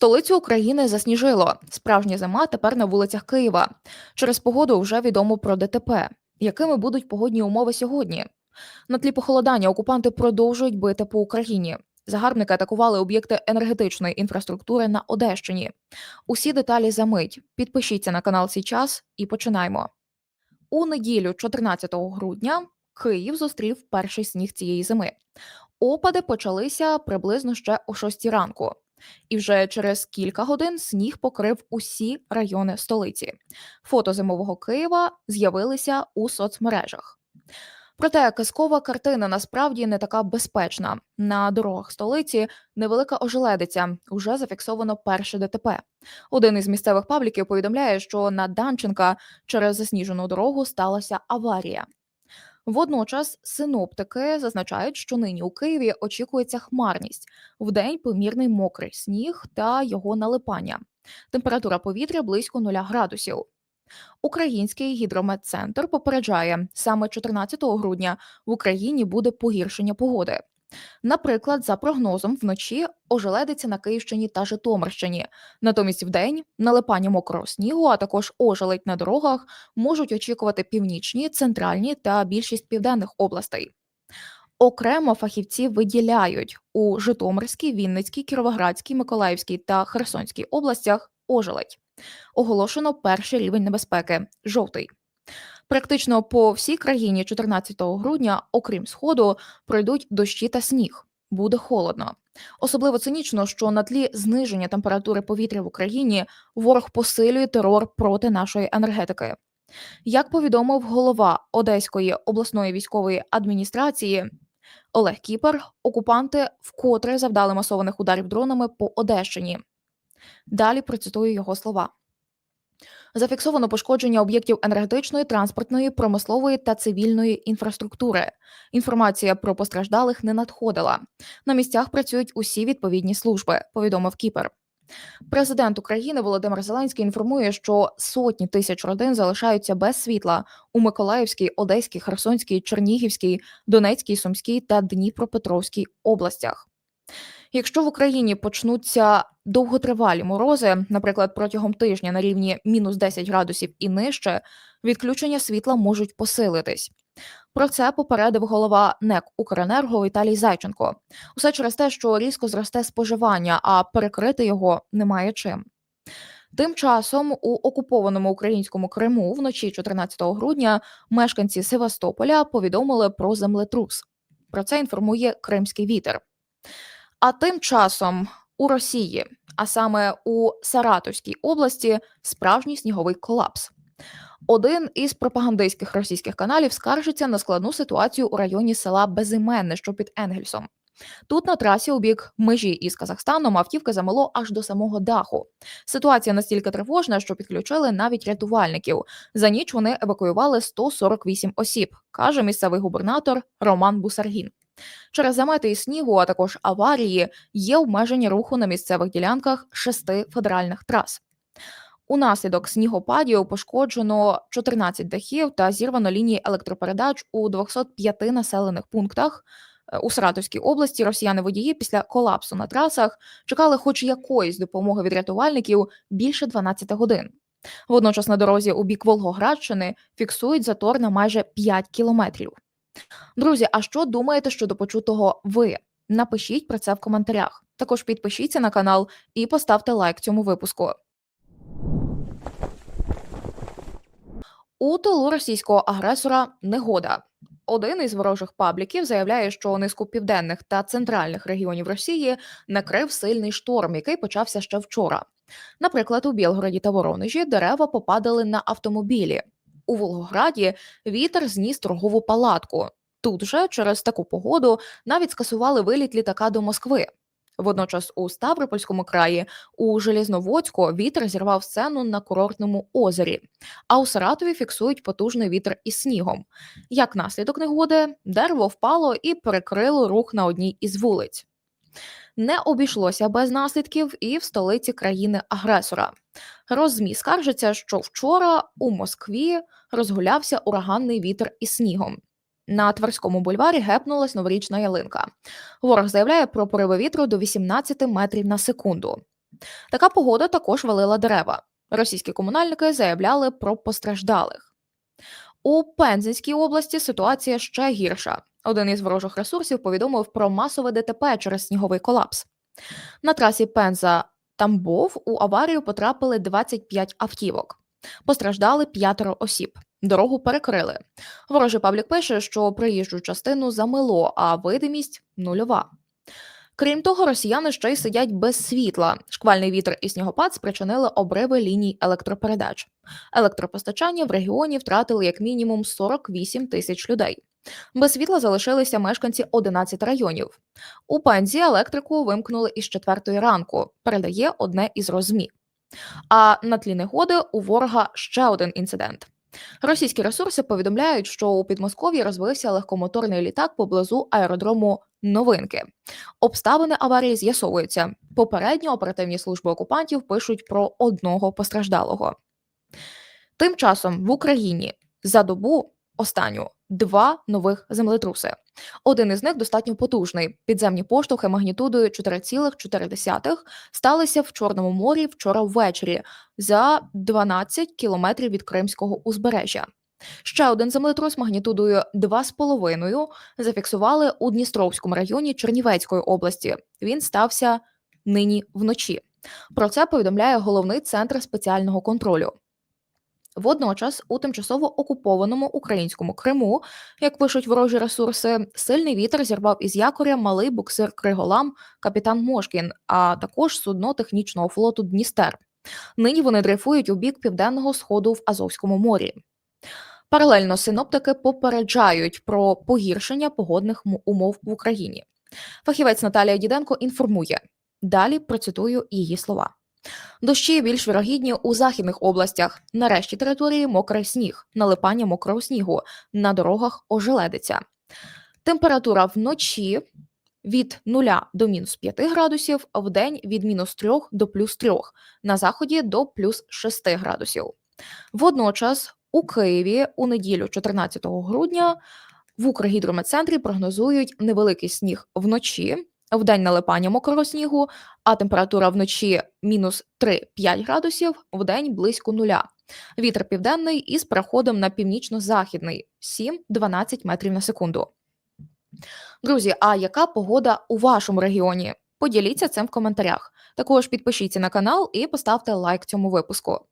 Столицю України засніжило. Справжня зима тепер на вулицях Києва. Через погоду вже відомо про ДТП. Якими будуть погодні умови сьогодні? На тлі похолодання окупанти продовжують бити по Україні. Загарбники атакували об'єкти енергетичної інфраструктури на Одещині. Усі деталі за мить. Підпишіться на канал Січас і починаємо. У неділю, 14 грудня, Київ зустрів перший сніг цієї зими. Опади почалися приблизно ще о 6 ранку. І вже через кілька годин сніг покрив усі райони столиці. Фото зимового Києва з'явилися у соцмережах. Проте казкова картина насправді не така безпечна. На дорогах столиці невелика ожеледиця. Уже зафіксовано перше ДТП. Один із місцевих пабліків повідомляє, що на Данченка через засніжену дорогу сталася аварія. Водночас синоптики зазначають, що нині у Києві очікується хмарність вдень помірний мокрий сніг та його налипання. Температура повітря близько 0 градусів. Український гідрометцентр попереджає, саме 14 грудня в Україні буде погіршення погоди. Наприклад, за прогнозом, вночі ожеледиться на Київщині та Житомирщині. Натомість вдень налипання мокрого снігу, а також ожеледь на дорогах можуть очікувати північні, центральні та більшість південних областей. Окремо фахівці виділяють у Житомирській, Вінницькій, Кіровоградській, Миколаївській та Херсонській областях ожеледь. Оголошено перший рівень небезпеки жовтий. Практично по всій країні 14 грудня, окрім сходу, пройдуть дощі та сніг. Буде холодно. Особливо цинічно, що на тлі зниження температури повітря в Україні ворог посилює терор проти нашої енергетики. Як повідомив голова Одеської обласної військової адміністрації Олег Кіпер, окупанти вкотре завдали масованих ударів дронами по Одещині. Далі процитую його слова. Зафіксовано пошкодження об'єктів енергетичної, транспортної, промислової та цивільної інфраструктури. Інформація про постраждалих не надходила. На місцях працюють усі відповідні служби. Повідомив Кіпер. Президент України Володимир Зеленський інформує, що сотні тисяч родин залишаються без світла у Миколаївській, Одеській, Херсонській, Чернігівській, Донецькій, Сумській та Дніпропетровській областях. Якщо в Україні почнуться довготривалі морози, наприклад, протягом тижня на рівні мінус 10 градусів і нижче, відключення світла можуть посилитись. Про це попередив голова НЕК Укренерго Віталій Зайченко. Усе через те, що різко зросте споживання, а перекрити його немає чим. Тим часом у окупованому українському Криму вночі 14 грудня мешканці Севастополя повідомили про землетрус. Про це інформує Кримський вітер. А тим часом у Росії, а саме у Саратовській області, справжній сніговий колапс. Один із пропагандистських російських каналів скаржиться на складну ситуацію у районі села Безіменне, що під Енгельсом. Тут на трасі у бік межі із Казахстаном автівки замело аж до самого даху. Ситуація настільки тривожна, що підключили навіть рятувальників. За ніч вони евакуювали 148 осіб, каже місцевий губернатор Роман Бусаргін. Через замети і снігу, а також аварії, є обмеження руху на місцевих ділянках шести федеральних трас. Унаслідок снігопадів пошкоджено 14 дахів та зірвано лінії електропередач у 205 населених пунктах. Е, у Саратовській області росіяни водії після колапсу на трасах чекали, хоч якоїсь допомоги від рятувальників більше 12 годин. Водночас на дорозі у бік Волгоградщини фіксують затор на майже 5 кілометрів. Друзі, а що думаєте щодо почутого ви? Напишіть про це в коментарях. Також підпишіться на канал і поставте лайк цьому випуску. У тилу російського агресора негода. Один із ворожих пабліків заявляє, що низку південних та центральних регіонів Росії накрив сильний шторм, який почався ще вчора. Наприклад, у Білгороді та Воронежі дерева попадали на автомобілі. У Волгограді вітер зніс торгову палатку. Тут же через таку погоду навіть скасували виліт літака до Москви. Водночас у Ставропольському краї у Желізноводську вітер зірвав сцену на курортному озері, а у Саратові фіксують потужний вітер із снігом. Як наслідок негоди, дерево впало і перекрило рух на одній із вулиць. Не обійшлося без наслідків і в столиці країни-агресора. Розмі скаржиться, що вчора у Москві розгулявся ураганний вітер із снігом. На Тверському бульварі гепнулась новорічна ялинка. Ворог заявляє про пориви вітру до 18 метрів на секунду. Така погода також валила дерева. Російські комунальники заявляли про постраждалих. У Пензенській області ситуація ще гірша. Один із ворожих ресурсів повідомив про масове ДТП через сніговий колапс. На трасі Пенза Тамбов у аварію потрапили 25 автівок. Постраждали п'ятеро осіб. Дорогу перекрили. Ворожий паблік пише, що проїжджу частину замило, а видимість нульова. Крім того, росіяни ще й сидять без світла. Шквальний вітер і снігопад спричинили обриви ліній електропередач. Електропостачання в регіоні втратили як мінімум 48 тисяч людей. Без світла залишилися мешканці 11 районів. У Пензі електрику вимкнули із 4 ранку, передає одне із розмі. А на тлі негоди у ворога ще один інцидент. Російські ресурси повідомляють, що у Підмосков'ї розбився легкомоторний літак поблизу аеродрому Новинки. Обставини аварії з'ясовуються. Попередньо оперативні служби окупантів пишуть про одного постраждалого. Тим часом в Україні за добу останню два нових землетруси. Один із них достатньо потужний. Підземні поштовхи магнітудою 4,4 сталися в Чорному морі вчора ввечері за 12 кілометрів від Кримського узбережжя. Ще один землетрус магнітудою 2,5 зафіксували у Дністровському районі Чернівецької області. Він стався нині вночі. Про це повідомляє головний центр спеціального контролю. Водночас, у тимчасово окупованому українському Криму, як пишуть ворожі ресурси, сильний вітер зірвав із якоря малий буксир Криголам капітан Мошкін, а також судно технічного флоту Дністер. Нині вони дрейфують у бік південного сходу в Азовському морі. Паралельно синоптики попереджають про погіршення погодних умов в Україні. Фахівець Наталія Діденко інформує. Далі процитую її слова. Дощі більш вірогідні у західних областях. Нарешті території мокрий сніг, налипання мокрого снігу, на дорогах ожеледиться. Температура вночі від 0 до мінус 5 градусів, в день від мінус 3 до плюс 3, на заході до плюс 6 градусів. Водночас у Києві у неділю, 14 грудня, в Укргідрометцентрі прогнозують невеликий сніг вночі, в день налипання мокрого снігу, а температура вночі мінус 3-5 градусів, в день близько нуля. Вітер південний із переходом на північно-західний 7-12 метрів на секунду. Друзі, а яка погода у вашому регіоні? Поділіться цим в коментарях. Також підпишіться на канал і поставте лайк цьому випуску.